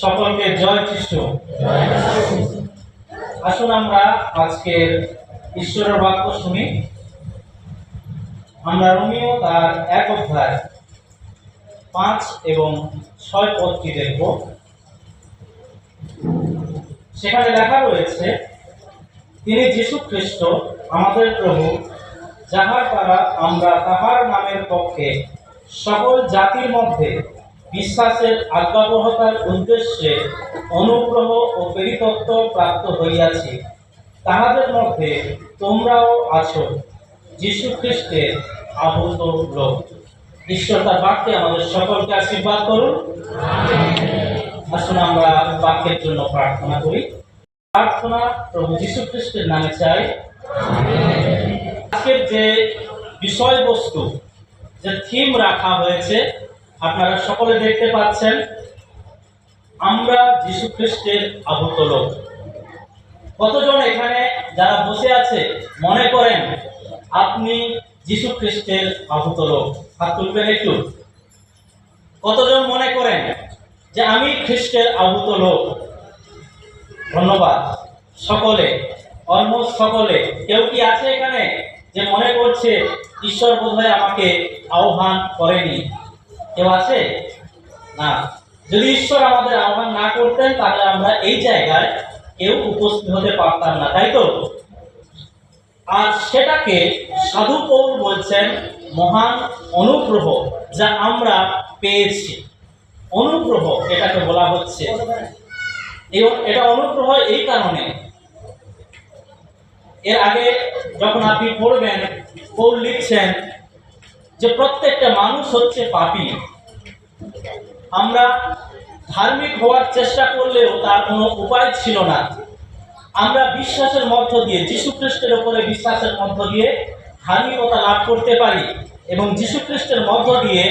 সকলকে জয় খ্রিস্ট আসুন আমরা আজকের ঈশ্বরের বাক্য শুনি। আমরা রোমিও তার এক অধ্যায় পাঁচ এবং ছয় পদটি দেখব। সেখানে লেখা রয়েছে, তিনি যীশু খ্রিস্ট, আমাদের প্রভু, যাহার দ্বারা আমরা তাহার নামের পক্ষে সকল জাতির মধ্যে বিশ্বাসের আজ্ঞাবহতার উদ্দেশ্যে অনুগ্রহ ও পরিতত্ত্ব প্রাপ্ত হইয়াছি। তাহাদের মধ্যে তোমরাও আছো যীশু খ্রিস্টের আহত লোক। ঈশ্বর তার বাক্যে আমাদের সকলকে আশীর্বাদ করুন। আসুন আমরা বাক্যের জন্য প্রার্থনা করি। প্রার্থনা প্রভু যীশু খ্রিস্টের নামে চাই। আজকের যে বিষয়বস্তু যে থিম রাখা হয়েছে আপনারা সকলে দেখতে পাচ্ছেন, আমরা যীশু খ্রিস্টের আহত লোক। কতজন এখানে যারা বসে আছে, মনে করেন আপনি যীশু খ্রিস্টের আহত লোক? হাত তুলবেন একটু। কতজন মনে করেন যে আমি খ্রিস্টের আহত লোক? ধন্যবাদ। সকলে অলমোস্ট সকলে, কেউ কি আছে এখানে যে মনে করছে, ঈশ্বর বোধহয় আমাকে আহ্বান করেনি? কেউ আছে? না। যদি ঈশ্বর আমাদের আহ্বান না করতেন, তাহলে আমরা এই জায়গায় কেউ উপস্থিত হতে পারতাম না, তাই তো? আর সেটাকে সাধু পৌল বলছেন মহান অনুগ্রহ যা আমরা পেয়েছি। অনুগ্রহ এটাকে বলা হচ্ছে। এবং এটা অনুগ্রহ এই কারণে। এর আগে যখন আপনি পড়বেন, পৌল লিখছেন যে প্রত্যেকটা মানুষ হচ্ছে পাপী। আমরা ধার্মিক হওয়ার চেষ্টা করলেও তার কোনো উপায় ছিল না। আমরা বিশ্বাসের মধ্য দিয়ে, যীশু খ্রিস্টের উপরে বিশ্বাসের মধ্য দিয়ে ধার্মিকতা লাভ করতে পারি এবং যীশু খ্রিস্টের মধ্য দিয়ে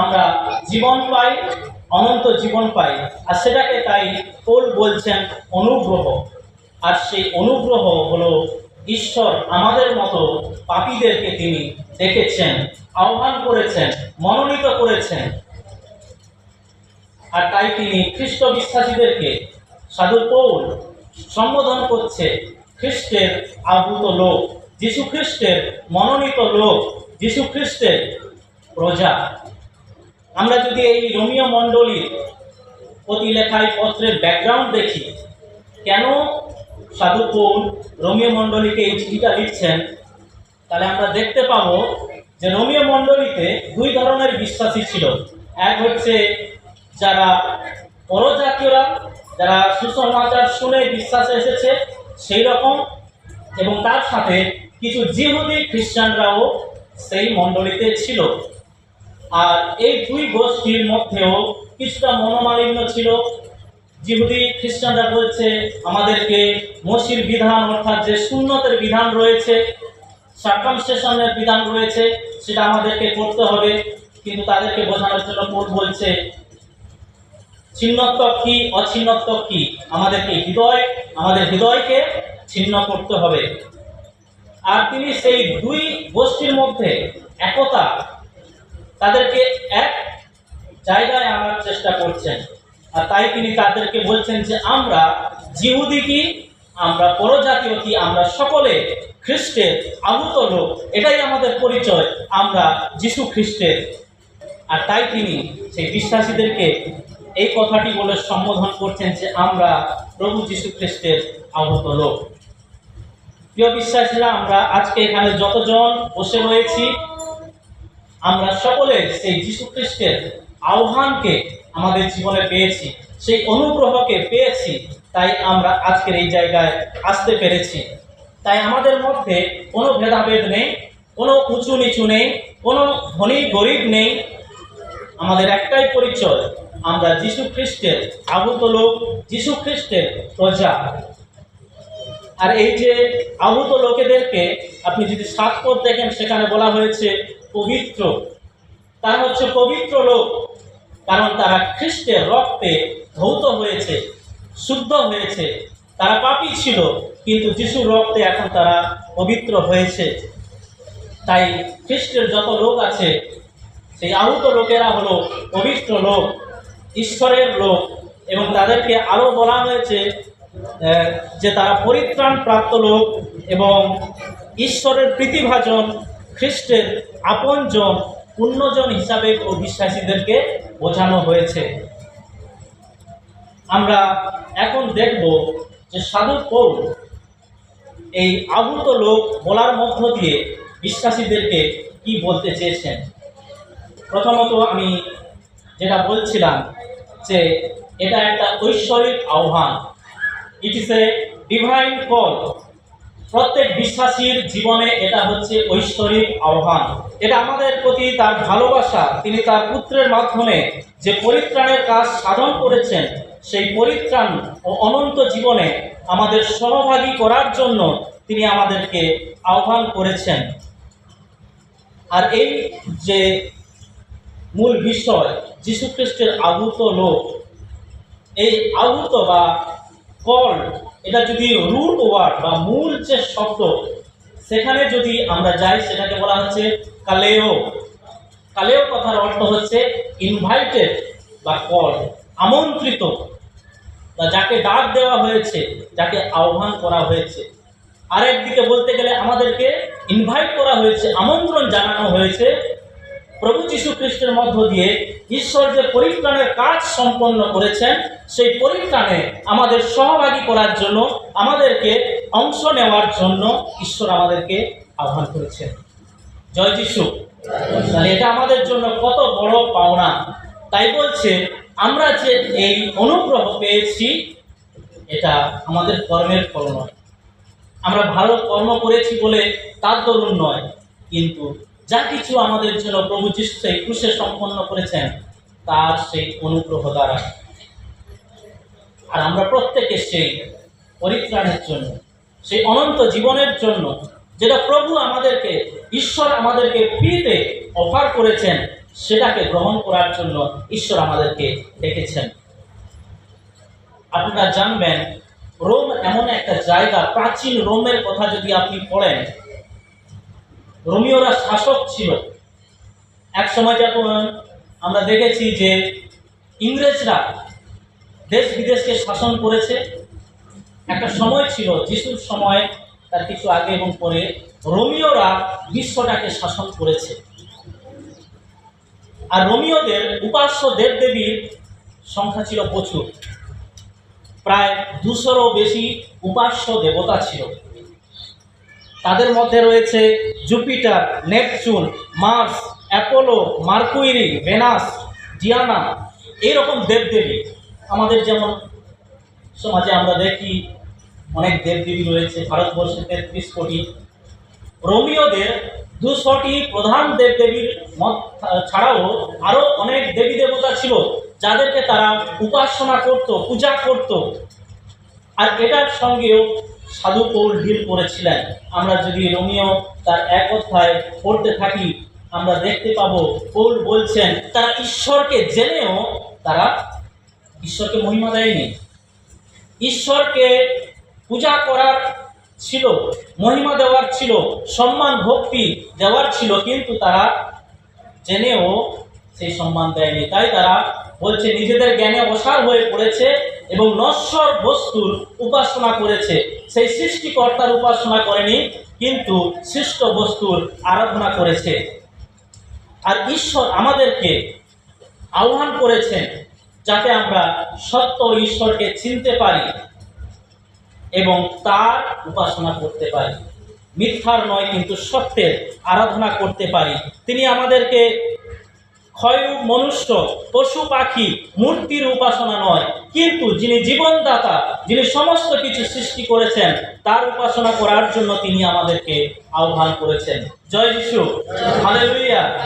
আমরা জীবন পাই, অনন্ত জীবন পাই। আর সেটাকে তাই পোল বলছেন অনুগ্রহ। আর সেই অনুগ্রহ হলো ঈশ্বর আমাদের মতো পাপীদেরকে তিনি দেখেছেন, আহ্বান করেছেন, মনোনীত করেছেন। আর তাই তিনি খ্রিস্ট বিশ্বাসীদেরকে সাধু পৌল সম্বোধন করছে, খ্রিস্টের আহূত লোক, যীশু খ্রিস্টের মনোনীত লোক, যীশু খ্রিস্টের প্রজা। আমরা যদি এই রোমিও মণ্ডলীর প্রতি লেখায় পত্রের ব্যাকগ্রাউন্ড দেখি, কেন সাধু পৌল রোমিও মণ্ডলীকে এই চিঠিটা লিখছেন, তাহলে আমরা দেখতে পাবো যে রোমিও মণ্ডলীতে দুই ধরনের বিশ্বাসী ছিল। এক হচ্ছে যারা পরজাতীয়রা, যারা সুসমাচার শুনে বিশ্বাসে এসেছে সেই রকম, এবং তার সাথে কিছু জিহুদি খ্রিস্টানরাও সেই মণ্ডলীতে ছিল। আর এই দুই গোষ্ঠীর মধ্যেও কিছুটা মনোমালিন্য ছিল জিহুদি খ্রিস্টানরা বলছে আমাদেরকে মসির বিধান, অর্থাৎ যে শূন্যতের বিধান রয়েছে সার্কামস্টেশনের বিধান রয়েছে, সেটা আমাদেরকে করতে হবে। কিন্তু তাদেরকে বোঝানোর জন্য পোল বলছে? ছিন্নত্ব কি, অছিন্নত্ব কি? আমাদেরকে হৃদয়, আমাদের হৃদয়কে ছিন্ন করতে হবে। আর তিনি সেই দুই গোষ্ঠীর মধ্যে একতা, তাদেরকে এক জায়গায় আনার চেষ্টা করছেন। আর তাই তিনি তাদেরকে বলছেন যে আমরা জিহুদি কি? আমরা পরজাতীয় কি? আমরা সকলে খ্রিস্টের আহত লোক। এটাই আমাদের পরিচয়। আমরা যিশু খ্রিস্টের। আর তাই তিনি সেই বিশ্বাসীদেরকে এই কথাটি বলে সম্বোধন করছেন যে আমরা প্রভু যীশু খ্রিস্টের আহত লোক। প্রিয় বিশ্বাসীরা, আমরা আজকে এখানে যতজন বসে রয়েছি, আমরা সকলে সেই যীশু খ্রিস্টের আহ্বানকে আমাদের জীবনে পেয়েছি, সেই অনুগ্রহকে পেয়েছি, তাই আমরা আজকের এই জায়গায় আসতে পেরেছি। তাই আমাদের মধ্যে কোনো ভেদাভেদ নেই, কোনো উঁচু নিচু নেই, কোনো ধনী গরিব নেই। আমাদের একটাই পরিচয়, আমরা যীশু খ্রিস্টের আহত লোক যীশু খ্রিস্টের প্রজা। আর এই যে আহত লোকেদেরকে আপনি যদি সাত পদ দেখেন, সেখানে বলা হয়েছে পবিত্র। তারা হচ্ছে পবিত্র লোক। কারণ তারা খ্রিস্টের রক্তে ধৌত হয়েছে, শুদ্ধ হয়েছে, তারা পাপী ছিল, কিন্তু যিশুর রক্তে এখন তারা পবিত্র হয়েছে। তাই খ্রিস্টের যত লোক আছে, সেই আহত লোকেরা হলো পবিত্র লোক, ঈশ্বরের লোক, এবং তাদেরকে আরও বলা হয়েছে যে তারা পরিত্রাণ প্রাপ্ত লোক এবং ঈশ্বরের প্রীতিভাজন, খ্রিস্টের আপনজন পুণ্যজন হিসাবে বিশ্বাসীদেরকে বোঝানো হয়েছে। আমরা এখন দেখব যে সাধু পৌল এই আহূত লোক বলার মধ্য দিয়ে বিশ্বাসীদেরকে কি বলতে চেয়েছেন? প্রথমত আমি যেটা বলছিলাম যে এটা একটা ঐশ্বরিক আহ্বান। ইট ইস এ ডিভাইন কল প্রত্যেক বিশ্বাসীর জীবনে এটা হচ্ছে ঐশ্বরিক আহ্বান। এটা আমাদের প্রতি তার ভালোবাসা, তিনি তার পুত্রের মাধ্যমে যে পরিত্রাণের কাজ সাধন করেছেন, সেই পরিত্রাণ ও অনন্ত জীবনে আমাদের সহভাগী করার জন্য তিনি আমাদেরকে আহ্বান করেছেন। আর এই যে মূল বিষয়, যীশুখ্রিস্টের আহুত লোক, এই আহুত বা কল এটা যদি রুট ওয়ার্ড বা মূল যে শব্দ, সেখানে যদি আমরা যাই, সেটাকে বলা হচ্ছে কালেও। কালেও কথার অর্থ হচ্ছে ইনভাইটেড বা কল আমন্ত্রিত, বা যাকে ডাক দেওয়া হয়েছে, যাকে আহ্বান করা হয়েছে। আরেকদিকে বলতে গেলে আমাদেরকে ইনভাইট করা হয়েছে, আমন্ত্রণ জানানো হয়েছে প্রভু যীশু খ্রিস্টের মধ্য দিয়ে ঈশ্বর যে পরিত্রাণের কাজ সম্পন্ন করেছেন, সেই পরিত্রাণে আমাদের সহভাগী করার জন্য, আমাদেরকে অংশ নেওয়ার জন্য ঈশ্বর আমাদেরকে আহ্বান করেছেন। জয় যিশু। তাহলে এটা আমাদের জন্য কত বড় পাওনা। তাই বলছে, আমরা যে এই অনুগ্রহ পেয়েছি, এটা আমাদের কর্মের ফল নয়। আমরা ভালো কর্ম করেছি বলে তার দরুন নয়, কিন্তু যা কিছু আমাদের জন্য প্রভু যিশু সেই ক্রুশে সম্পন্ন করেছেন, তার সেই অনুগ্রহ দ্বারা। আর আমরা প্রত্যেকে সেই পরিত্রাণের জন্য, সেই অনন্ত জীবনের জন্য, যেটা প্রভু আমাদেরকে, ঈশ্বর আমাদেরকে ফ্রিতে অফার করেছেন, সেটাকে গ্রহণ করার জন্য ঈশ্বর আমাদেরকে ডেকেছেন। আপনারা জানবেন, রোম এমন একটা জায়গা, প্রাচীন রোমের কথা যদি আপনি পড়েন রোমিওরা শাসক ছিল। এক সময় যখন আমরা দেখেছি যে ইংরেজরা দেশ বিদেশকে শাসন করেছে, একটা সময় ছিল, যিশুর সময়, তার কিছু আগে এবং পরে রোমিওরা বিশ্বটাকে শাসন করেছে। আর রোমিওদের উপাস্য দেবদেবীর সংখ্যা ছিল প্রচুর। প্রায় দুশোরও বেশি উপাস্য দেবতা ছিল। তাদের মধ্যে রয়েছে Jupiter, Neptune, Mars, Apollo, Mercury Venus Diana এইরকম দেবদেবী। আমাদের যেমন সমাজে আমরা দেখি, অনেক দেবদেবী রয়েছে, ভারতবর্ষে তেত্রিশ কোটি। রোমিওদের দুশোটি প্রধান দেবদেবীর মত, ছাড়াও আরও অনেক দেবী দেবতা ছিল, যাদেরকে তারা উপাসনা করত, পূজা করত। আর এটার সঙ্গেও সাধু পৌল ডিল করেছিলেন। আমরা যদি রোমিও তার এক অধ্যায় পড়তে থাকি, আমরা দেখতে পাবো পৌল বলছেন, তারা ঈশ্বরকে জেনেও তারা ঈশ্বরকে মহিমা দেয়নি। ঈশ্বরকে পূজা করার ছিল, মহিমা দেওয়ার ছিল, সম্মান, ভক্তি দেওয়ার ছিল, কিন্তু তারা জেনেও সেই সম্মান দেয়নি। তাই তারা বলছে, নিজেদের জ্ঞানে অসার হয়ে পড়েছে এবং নশ্বর বস্তুর উপাসনা করেছে। সেই সৃষ্টিকর্তার উপাসনা করেনি, কিন্তু সৃষ্ট বস্তুর আরাধনা করেছে। আর ঈশ্বর আমাদেরকে আহ্বান করেছেন যাতে আমরা সত্য ঈশ্বরকে চিনতে পারি এবং তার উপাসনা করতে পারি। মিথ্যার নয়, কিন্তু সত্যের আরাধনা করতে পারি। তিনি আমাদেরকে ক্ষয় মনুষ্য, পশু পাখি, মূর্তির উপাসনা নয়। কিন্তু যিনি জীবনদাতা, যিনি সমস্ত কিছু সৃষ্টি করেছেন, তার উপাসনা করার জন্য তিনি আমাদেরকে আহ্বান করেছেন। জয় যিশু। হালেলুয়া।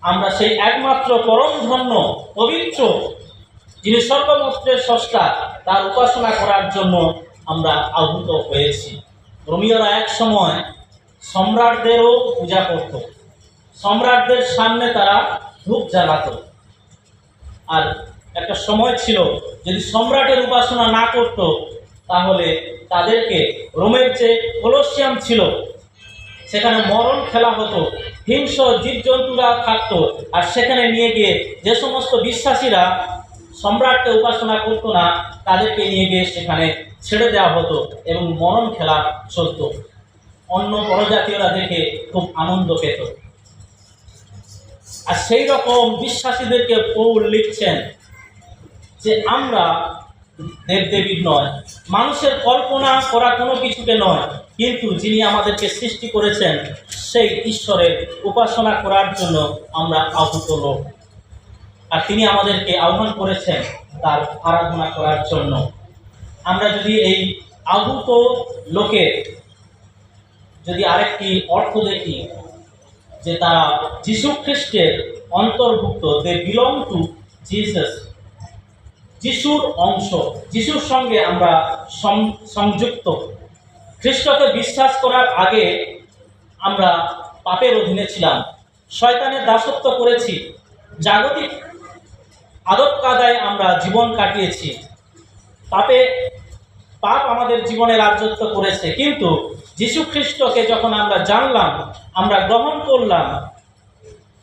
আমরা সেই একমাত্র পরম ধন্য পবিত্র, যিনি সর্বমত্রের স্রষ্টা, তার উপাসনা করার জন্য আমরা আহূত হয়েছি। রোমিওরা এক সময় সম্রাটদেরও পূজা করত। সম্রাটদের সামনে তারা ধূপ জ্বালাত। আর একটা সময় ছিল, যদি সম্রাটের উপাসনা না করত, তাহলে তাদেরকে রোমের যে কলসিয়াম ছিল, সেখানে মরণ খেলা হতো। হিংস্র জীবজন্তুরা থাকতো, আর সেখানে নিয়ে গিয়ে যে সমস্ত বিশ্বাসীরা সম্রাটকে উপাসনা করতো না, তাদেরকে নিয়ে গিয়ে সেখানে ছেড়ে দেওয়া হতো এবং মরণ খেলা চলতো। অন্য পরজাতীয়রা দেখে খুব আনন্দ পেত। আর সেই রকম বিশ্বাসীদেরকে পৌল লিখছেন যে আমরা দেবদেবীর নয়। মানুষের কল্পনা করা কোনো কিছুকে নয়, কিন্তু যিনি আমাদেরকে সৃষ্টি করেছেন, সেই ঈশ্বরের উপাসনা করার জন্য আমরা আহত লোক। আর তিনি আমাদেরকে আহ্বান করেছেন তার আরাধনা করার জন্য। আমরা যদি এই আহুত লোকের যদি আরেকটি অর্থ দেখি যে তারা যীশু খ্রিস্টের অন্তর্ভুক্ত দে বিলং টু জিসাস যিশুর অংশ, যিশুর সঙ্গে আমরা সংযুক্ত। খ্রিস্টকে বিশ্বাস করার আগে আমরা পাপের অধীনে ছিলাম। শয়তানের দাসত্ব করেছি। জাগতিক আদব কাদায় আমরা জীবন কাটিয়েছি। পাপে পাপ আমাদের জীবনে রাজত্ব করেছে। কিন্তু যীশু খ্রিস্টকে যখন আমরা জানলাম, আমরা গ্রহণ করলাম,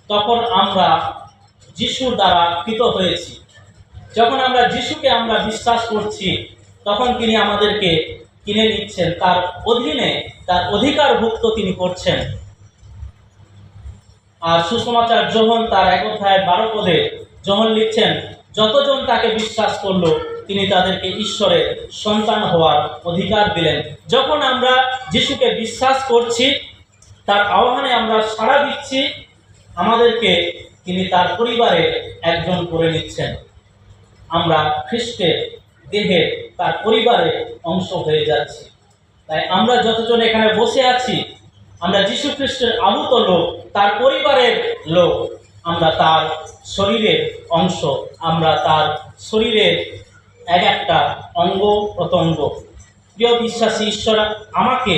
তখন আমরা যিশুর দ্বারা কৃত হয়েছি। যখন আমরা যিশুকে আমরা বিশ্বাস করছি, তখন তিনি আমাদেরকে কিনে নিচ্ছেন। তার অধীনে, তার অধিকারভুক্ত তিনি করছেন। আর সুসমাচার যোহন তার এক অধ্যায় বারো পদে যোহন লিখছেন, যতজন তাকে বিশ্বাস করল তিনি তাদেরকে ঈশ্বরের সন্তান হওয়ার অধিকার দিলেন। যখন আমরা যিশুকে বিশ্বাস করছি, তার আহ্বানে আমরা সাড়া দিচ্ছি, আমাদেরকে তিনি তার পরিবারে একজন করে নিচ্ছেন। আমরা খ্রিস্টের দেহের তার পরিবারের অংশ হয়ে যাচ্ছি। তাই আমরা যতজন এখানে বসে আছি, আমরা যীশু খ্রিস্টের আহুত লোক, তার পরিবারের লোক, আমরা তার শরীরের অংশ, আমরা তার শরীরের এক একটা অঙ্গ প্রত্যঙ্গ। প্রিয় বিশ্বাসী ঈশ্বর আমাকে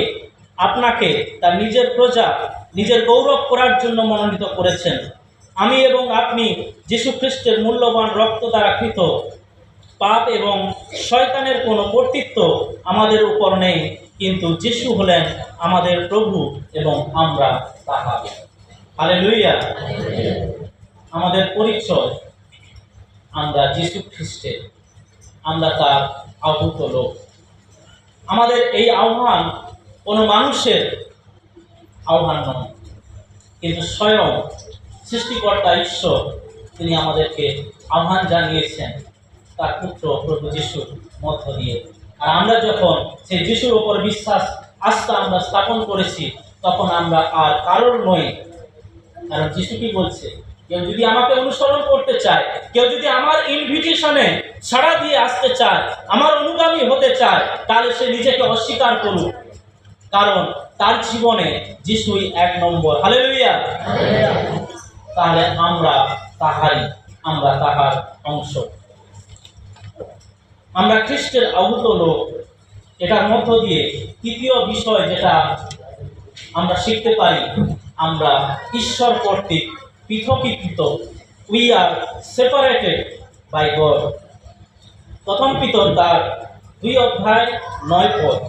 আপনাকে তার নিজের প্রজা নিজের গৌরব করার জন্য মনোনীত করেছেন। আমি এবং আপনি যীশু খ্রিস্টের মূল্যবান রক্ত দ্বারা কৃত। পাপ এবং শয়তানের কোনো কর্তৃত্ব আমাদের উপর নেই কিন্তু যিশু হলেন আমাদের প্রভু এবং আমরা তাহা হালে লইয়া আমাদের পরিচয় আমরা যিশু খ্রিস্টের আমরা তার আহত লোক। আমাদের এই আহ্বান কোনো মানুষের আহ্বান নয়, কিন্তু স্বয়ং সৃষ্টিকর্তা ঈশ্বর তিনি আমাদেরকে আহ্বান জানিয়েছেন তার পুত্র প্রভু যিশুর মধ্য দিয়ে। আর আমরা যখন সেই যিশুর ওপর বিশ্বাস, আস্থা আমরা স্থাপন করেছি, তখন আমরা আর কারোর নই, কারণ যিশু কি বলছে? কেউ যদি আমাকে অনুসরণ করতে চায়, কেউ যদি আমার ইনভিটেশনে সাড়া দিয়ে আসতে চায়, আমার অনুগামী হতে চায়, তাহলে সে নিজেকে অস্বীকার করুক। কারণ তার জীবনে যিশুই এক নম্বর। হালেলুয়া তাহলে আমরা আমরা তাহার অংশ। আমরা খ্রিস্টের আহুত লোক। এটার মধ্য দিয়ে তৃতীয় বিষয় যেটা আমরা শিখতে পারি, আমরা ঈশ্বর কর্তৃক পৃথকীকৃত। We are separated by God প্রথম পিতর তার দুই অধ্যায় নয় পদ।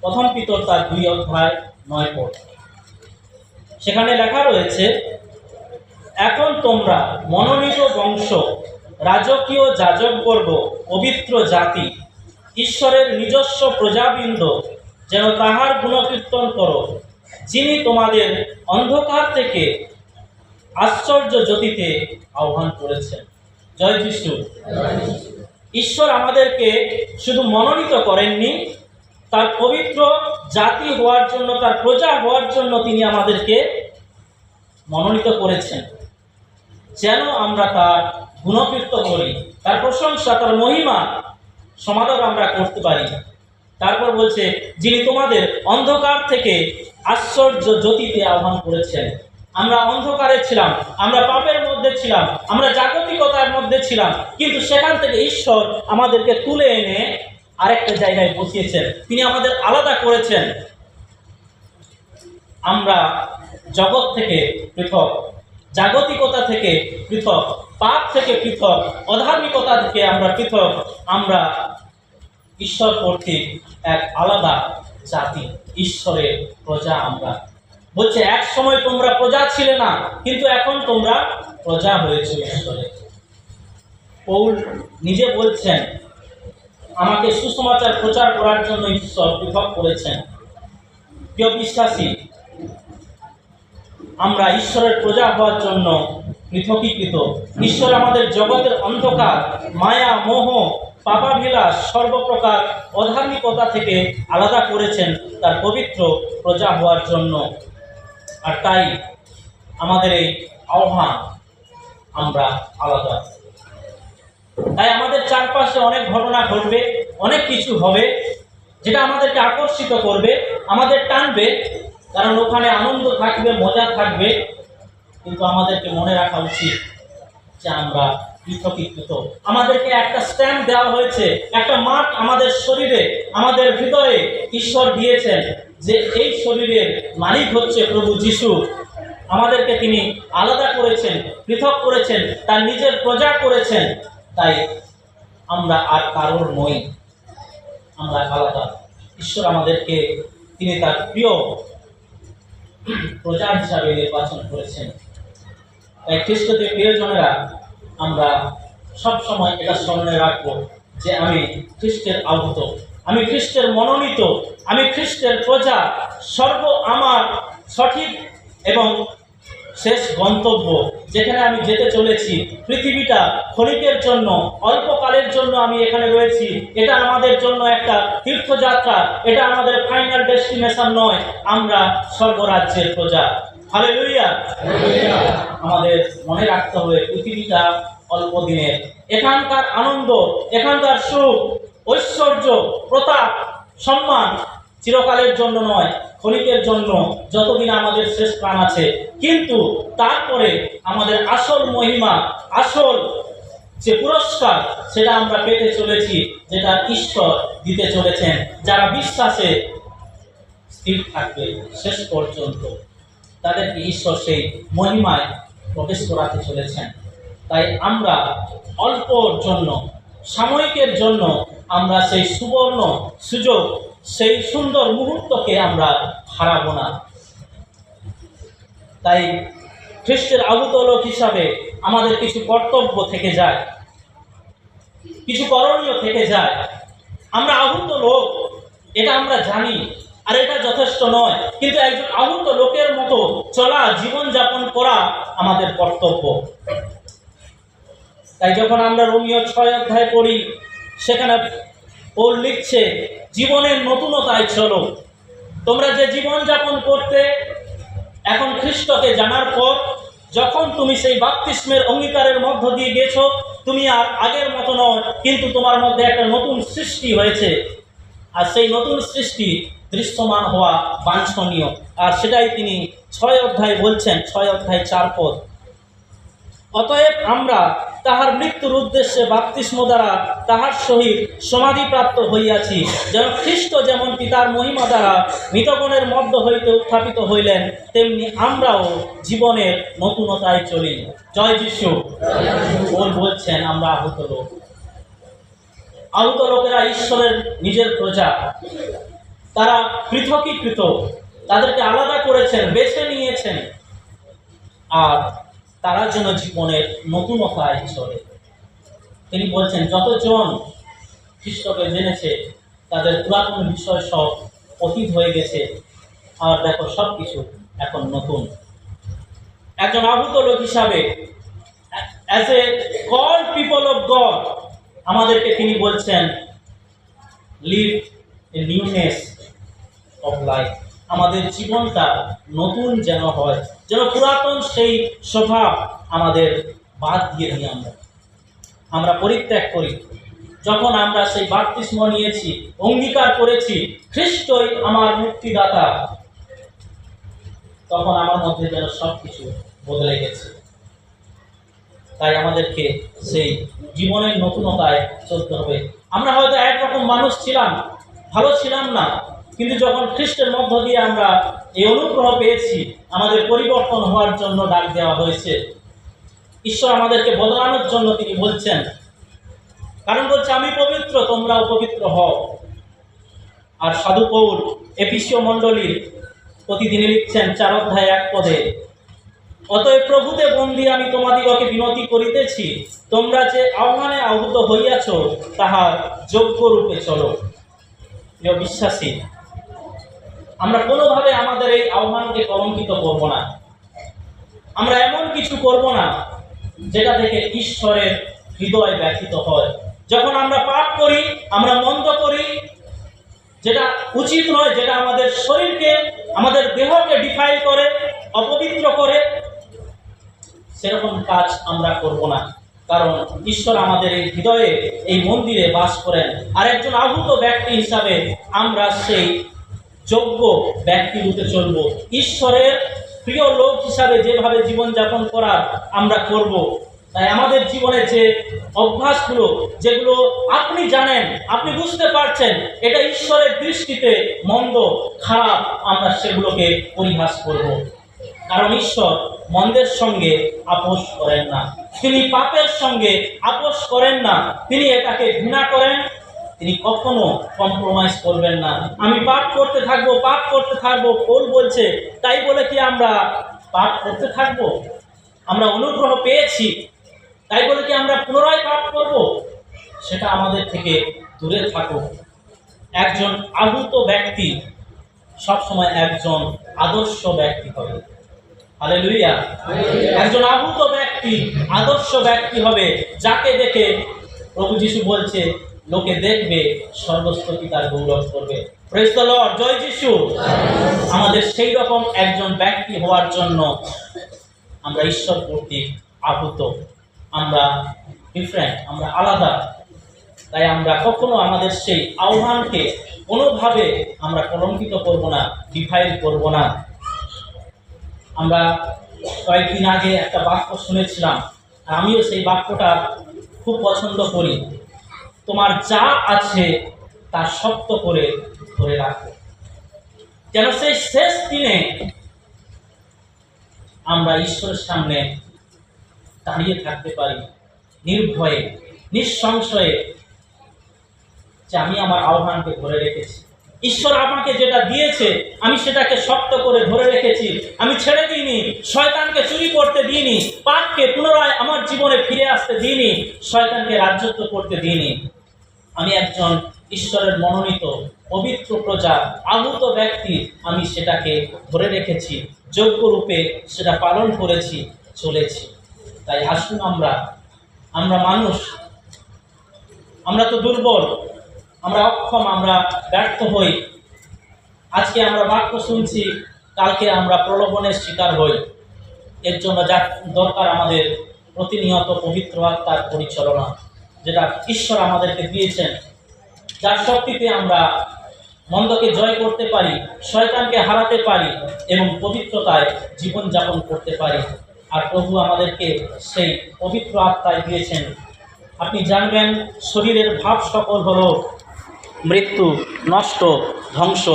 প্রথম পিতর তার দুই অধ্যায় নয় পদ। সেখানে লেখা রয়েছে, এখন তোমরা মনোনীত বংশ, রাজকীয় যাজকবর্গ, পবিত্র জাতি, ঈশ্বরের নিজস্ব প্রজাবৃন্দ, যেন তাহার গুণকীর্তন করো, যিনি তোমাদের অন্ধকার থেকে আশ্চর্য জ্যোতিতে আহ্বান করেছেন। জয় যিশু ঈশ্বর আমাদেরকে শুধু মনোনীত করেননি, তার পবিত্র জাতি হওয়ার জন্য, তার প্রজা হওয়ার জন্য তিনি আমাদেরকে মনোনীত করেছেন। যেন আমরা তার গুণকীর্ত করি তার প্রশংসা, তার মহিমা সমাদর আমরা করতে পারি। তারপর বলছে, যিনি তোমাদের অন্ধকার থেকে আশ্চর্য জ্যোতিতে আহ্বান করেছেন আমরা অন্ধকারে ছিলাম, আমরা পাপের মধ্যে ছিলাম, আমরা জাগতিকতার মধ্যে ছিলাম, কিন্তু সেখান থেকে ঈশ্বর আমাদেরকে তুলে এনে আরেকটা জায়গায় বসিয়েছেন। তিনি আমাদের আলাদা করেছেন। আমরা জগৎ থেকে পৃথক, জাগতিকতা থেকে পৃথক, পাপ থেকে পৃথক, অধার্মিকতা থেকে আমরা পৃথক, আমরা ঈশ্বর কর্তৃক এক আলাদা জাতি, ঈশ্বরের প্রজা আমরা। বলছে এক সময় তোমরা প্রজা ছিলে না, কিন্তু এখন তোমরা প্রজা হয়েছে পৌল নিজে বলছেন, আমাকে সুসমাচার প্রচার করার জন্য ঈশ্বর পৃথক করেছেন। প্রিয় বিশ্বাসী, আমরা ঈশ্বরের প্রজা হওয়ার জন্য পৃথকীকৃত। ঈশ্বর আমাদের জগতের অন্ধকার, মায়া, মোহ পাপাবিলাস সর্বপ্রকার অধার্মিকতা থেকে আলাদা করেছেন। তার পবিত্র প্রজা হওয়ার জন্য আর তাই আমাদের এই আহ্বান আমরা আলাদা। তাই আমাদের চারপাশে অনেক ঘটনা ঘটবে, অনেক কিছু হবে, যেটা আমাদেরকে আকর্ষিত করবে, আমাদের টানবে। কারণ ওখানে আনন্দ থাকবে, মজা থাকবে। কিন্তু আমাদেরকে মনে রাখা উচিত যে আমরা পৃথকীকৃত। আমাদেরকে একটা স্ট্যাম্প দেওয়া হয়েছে, একটা মাঠ আমাদের শরীরে, আমাদের হৃদয়ে ঈশ্বর দিয়েছেন। যে এই শরীরের মালিক হচ্ছে প্রভু যিশু। আমাদেরকে তিনি আলাদা করেছেন, পৃথক করেছেন, তার নিজের প্রজা করেছেন। তাই আমরা আর কারোর নই। আমরা আলাদা। ঈশ্বর আমাদেরকে তিনি তার প্রিয় প্রজা হিসাবে নির্বাচন করেছেন। তাই খ্রিস্টতে প্রিয়জনেরা আমরা সবসময় এটা স্মরণে রাখব যে আমি খ্রিস্টের আহত। আমি খ্রিস্টের মনোনীত, আমি খ্রিস্টের প্রজা, সর্ব আমার সঠিক এবং শেষ গন্তব্য, যেখানে আমি যেতে চলেছি। পৃথিবীটা ক্ষণিকের জন্য, অল্পকালের জন্য আমি এখানে রয়েছি। এটা আমাদের জন্য একটা তীর্থযাত্রা, এটা আমাদের ফাইনাল ডেস্টিনেশন নয়। আমরা স্বর্গরাজ্যের প্রজা। হালে আমাদের মনে রাখতে হবে, পৃথিবীটা অল্প দিনের। এখানকার আনন্দ, এখানকার সুখ ঐশ্বর্য, প্রতাপ, সম্মান চিরকালের জন্য নয়, ক্ষণিকের জন্য যতদিন আমাদের শেষ প্রাণ আছে। কিন্তু তারপরে আমাদের আসল মহিমা, আসল যে পুরস্কার, সেটা আমরা পেতে চলেছি, যেটা ঈশ্বর দিতে চলেছেন। যারা বিশ্বাসে স্থির থাকবে শেষ পর্যন্ত, তাদেরকে ঈশ্বর সেই মহিমায় প্রবেশ করাতে চলেছেন। তাই আমরা অল্পর জন্য, সাময়িকের জন্য আমরা সেই সুবর্ণ সুযোগ, সেই সুন্দর মুহূর্তকে আমরা হারাবো না। তাই খ্রিস্টের আহুত লোক হিসাবে আমাদের কিছু কর্তব্য থেকে যায়, কিছু করণীয় থেকে যায়। আমরা আহুত লোক, এটা আমরা জানি, আর এটা যথেষ্ট নয়, কিন্তু একজন আহুত লোকের মতো চলা, জীবনযাপন করা আমাদের কর্তব্য। তাই যখন আমরা রোমিও ছয় অধ্যায় পড়ি সেখানে ওর লিখছে, জীবনের নতুনতায় চলো। তোমরা যে জীবনযাপন করতে এখন খ্রিস্টকে জানার পর, যখন তুমি সেই বাপ্তিস্মের অঙ্গীকারের মধ্য দিয়ে গেছো, তুমি আর আগের মতো নয়, কিন্তু তোমার মধ্যে একটা নতুন সৃষ্টি হয়েছে। আর সেই নতুন সৃষ্টি দৃশ্যমান হওয়া বাঞ্ছনীয়। আর সেটাই তিনি ছয় অধ্যায় বলছেন, ছয় অধ্যায় চার পদ। অতএব আমরা তাহার মৃত্যুর উদ্দেশ্যে বাপ্তিস্ম দ্বারা তাহার সহিত সমাধিপ্রাপ্ত হইয়াছি। যেন খ্রিস্ট যেমন পিতার মহিমা দ্বারা মৃতগণের মধ্য হইতে উত্থাপিত হইলেন, তেমনি আমরাও জীবনের নতুনতায় চলি। জয় যিশু। বল বলছেন আমরা আহত লোক। আহত লোকেরা ঈশ্বরের নিজের প্রজা। তারা পৃথকীকৃত। তাদেরকে আলাদা করেছেন, বেছে নিয়েছেন। আর তারা যেন জীবনের নতুনতায় চলে। তিনি বলছেন, যতজন খ্রিস্টকে জেনেছে তাদের পুরাতন বিষয় সব অতীত হয়ে গেছে। আর দেখো সব কিছু এখন নতুন। একজন আহুত লোক হিসাবে as a call people of God আমাদেরকে তিনি বলছেন live a newness of life আমাদের জীবনটা নতুন যেন হয়, যেন পুরাতন সেই স্বভাব আমাদের বাদ দিয়ে দিই আমরা। আমরা পরিত্যাগ করি। যখন আমরা সেই বাপ্তিস্ম নিয়েছি, অঙ্গীকার করেছি, খ্রিস্টই আমার মুক্তিদাতা, তখন আমার মধ্যে যেন সব কিছু বদলে গেছে। তাই আমাদেরকে সেই জীবনের নতুনতায় চলতে হবে। আমরা হয়তো একরকম মানুষ ছিলাম, ভালো ছিলাম না কিন্তু যখন খ্রিস্টের মধ্য দিয়ে আমরা এই অনুগ্রহ পেয়েছি, আমাদের পরিবর্তন হওয়ার জন্য ডাক দেওয়া হয়েছে। ঈশ্বর আমাদেরকে বদলানোর জন্য তিনি বলছেন, কারণ বলছে, আমি পবিত্র, তোমরাও পবিত্র হও। আর সাধু পৌর এপিসীয় মণ্ডলীর প্রতিদিনই লিখছেন চার অধ্যায় এক পদে, অতএব প্রভুতে বন্দি আমি তোমাদিগকে বিনতি করিতেছি, তোমরা যে আহ্বানে আহত হইয়াছ তাহার যোগ্য রূপে চলো বিশ্বাসী আমরা কোনোভাবে আমাদের এই আহ্বানকে কলঙ্কিত করব না। আমরা এমন কিছু করব না, যেটা থেকে ঈশ্বরের হৃদয় ব্যথিত হয়। যখন আমরা পাপ করি, আমরা মন্দ করি, যেটা উচিত নয়, যেটা আমাদের শরীরকে, আমাদের দেহকে ডিফাইল করে, অপবিত্র করে, সেরকম কাজ আমরা করব না। কারণ ঈশ্বর আমাদের এই হৃদয়ে এই মন্দিরে বাস করেন। আর একজন আহুত ব্যক্তি হিসাবে আমরা সেই যোগ্য ব্যক্তি রূপে চলব। ঈশ্বরের প্রিয় লোক হিসাবে যেভাবে জীবনযাপন করার আমরা করব, তাই আমাদের জীবনে যে অভ্যাসগুলো, যেগুলো আপনি জানেন, আপনি বুঝতে পারছেন, এটা ঈশ্বরের দৃষ্টিতে মন্দ, খারাপ আমরা সেগুলোকে পরিহাস করব। কারণ ঈশ্বর মন্দের সঙ্গে আপোষ করেন না। তিনি পাপের সঙ্গে আপোষ করেন না। তিনি এটাকে ঘৃণা করেন তিনি কখনো কম্প্রোমাইজ করবেন না। আমি পাপ করতে থাকব, পাপ করতে থাকব ফল বলছে, তাই বলে কি আমরা পাপ করতে থাকব? আমরা অনুগ্রহ পেয়েছি, তাই বলে কি আমরা পুনরায় পাপ করব? সেটা আমাদের থেকে দূরে থাকুক একজন আহুত ব্যক্তি সবসময় একজন আদর্শ ব্যক্তি হবে। হালেলুয়া। একজন আহুত ব্যক্তি আদর্শ ব্যক্তি হবে, যাকে দেখে প্রভু যিশু বলছে লোকে দেখবে সর্বস্ততি তার গৌরব করবে। জয় যিশু। আমাদের সেই রকম একজন ব্যক্তি হওয়ার জন্য আমরা ঈশ্বর কর্তৃক আহুত। আমরা ডিফারেন্ট আমরা আলাদা। তাই আমরা কখনো আমাদের সেই আহ্বানকে কোনোভাবে আমরা কলঙ্কিত করব না ডিফাইল করব না। আমরা কয়েকদিন আগে একটা বাক্য শুনেছিলাম আমিও সেই বাক্যটা খুব পছন্দ করি। যা আছে তা শক্ত করে ধরে রাখো। যেন সেই শেষ দিনে আমরা ঈশ্বরের সামনে দাঁড়িয়ে থাকতে পারি, নির্ভয়ে, নিঃসংশয়ে যে আমি আমার আহ্বানকে ধরে রেখেছি। ঈশ্বর আমাকে যেটা দিয়েছে, আমি সেটাকে শক্ত করে ধরে রেখেছি। আমি ছেড়ে দিইনি, শয়তানকে চুরি করতে দিইনি, পাপকে পুনরায় আমার জীবনে ফিরে আসতে দিইনি, শয়তানকে রাজ্যত্ব করতে দিইনি। আমি একজন ঈশ্বরের মনোনীত, পবিত্র প্রজা, আহুত ব্যক্তি, আমি সেটাকে ধরে রেখেছি যোগ্য রূপে সেটা পালন করেছি, চলেছি। তাই আসুন আমরা আমরা মানুষ, আমরা তো দুর্বল, আমরা অক্ষম, আমরা ব্যর্থ হই। আজকে আমরা বাক্য শুনছি, কালকে আমরা প্রলোভনের শিকার হই। এর জন্য যা দরকার আমাদের, প্রতিনিয়ত পবিত্র আত্মার পরিচালনা। যেটা ঈশ্বর আমাদেরকে দিয়েছেন, যার শক্তিতে আমরা মন্দকে জয় করতে পারি, শয়তানকে হারাতে পারি এবং পবিত্রতায় জীবনযাপন করতে পারি। আর প্রভু আমাদেরকে সেই পবিত্র আত্মায় দিয়েছেন। আপনি জানবেন, শরীরের ভাব সকল হলো, মৃত্যু নষ্ট, ধ্বংস।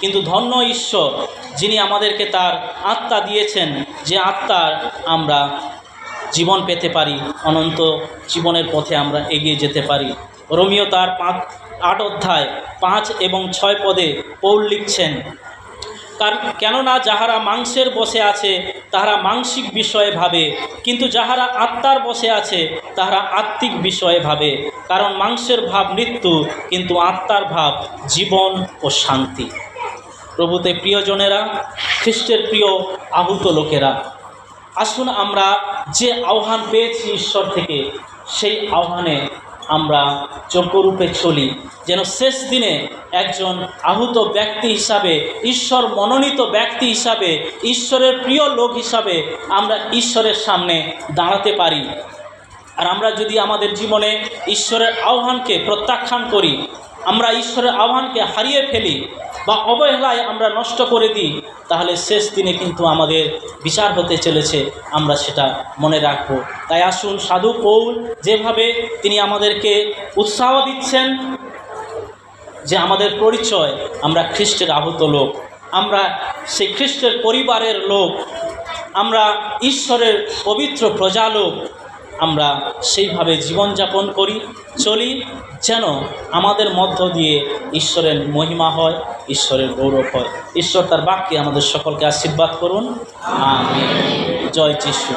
কিন্তু ধন্য ঈশ্বর, যিনি আমাদেরকে তার আত্মা দিয়েছেন, যে আত্মার আমরা জীবন পেতে পারি, অনন্ত জীবনের পথে আমরা এগিয়ে যেতে পারি। রোমিও তার পাঁচ, আট অধ্যায়, পাঁচ এবং ছয় পদে পৌল লিখছেন কারণ কেননা যাহারা মাংসের বসে আছে, তাহারা মাংসিক বিষয়ে ভাবে, কিন্তু যাহারা আত্মার বসে আছে, তাহারা আত্মিক বিষয়ে ভাবে। কারণ মাংসের ভাব মৃত্যু, কিন্তু আত্মার ভাব জীবন ও শান্তি। প্রভুতে প্রিয়জনেরা, খ্রিস্টের প্রিয় আহুত লোকেরা আসুন আমরা যে আহ্বান পেয়েছি ঈশ্বর থেকে, সেই আহ্বানে আমরা যোগ্যরূপে চলি, যেন শেষ দিনে একজন আহুত ব্যক্তি হিসাবে, ঈশ্বর মনোনীত ব্যক্তি হিসাবে, ঈশ্বরের প্রিয় লোক হিসাবে আমরা ঈশ্বরের সামনে দাঁড়াতে পারি। আর আমরা যদি আমাদের জীবনে ঈশ্বরের আহ্বানকে প্রত্যাখ্যান করি, আমরা ঈশ্বরের আহ্বানকে হারিয়ে ফেলি বা অবহেলায় আমরা নষ্ট করে দিই তাহলে শেষ দিনে কিন্তু আমাদের বিচার হতে চলেছে, আমরা সেটা মনে রাখব। তাই আসুন সাধু কৌল, যেভাবে তিনি আমাদেরকে উৎসাহ দিচ্ছেন যে আমাদের পরিচয়, আমরা খ্রিস্টের আহত লোক, আমরা সেই খ্রিস্টের পরিবারের লোক, আমরা ঈশ্বরের পবিত্র প্রজা লোক আমরা সেইভাবে জীবনযাপন করি, চলি, যেন আমাদের মধ্য দিয়ে ঈশ্বরের মহিমা হয়, ঈশ্বরের গৌরব হয়। ঈশ্বর তার বাক্যে আমাদের সকলকে আশীর্বাদ করুন। আমি জয় যিশু।